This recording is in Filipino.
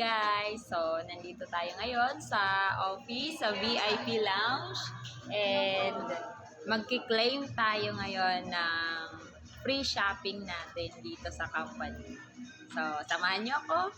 guys! So, nandito tayo ngayon sa office, sa VIP Lounge. And magki-claim tayo ngayon ng free shopping natin dito sa company. So, samahan niyo ako.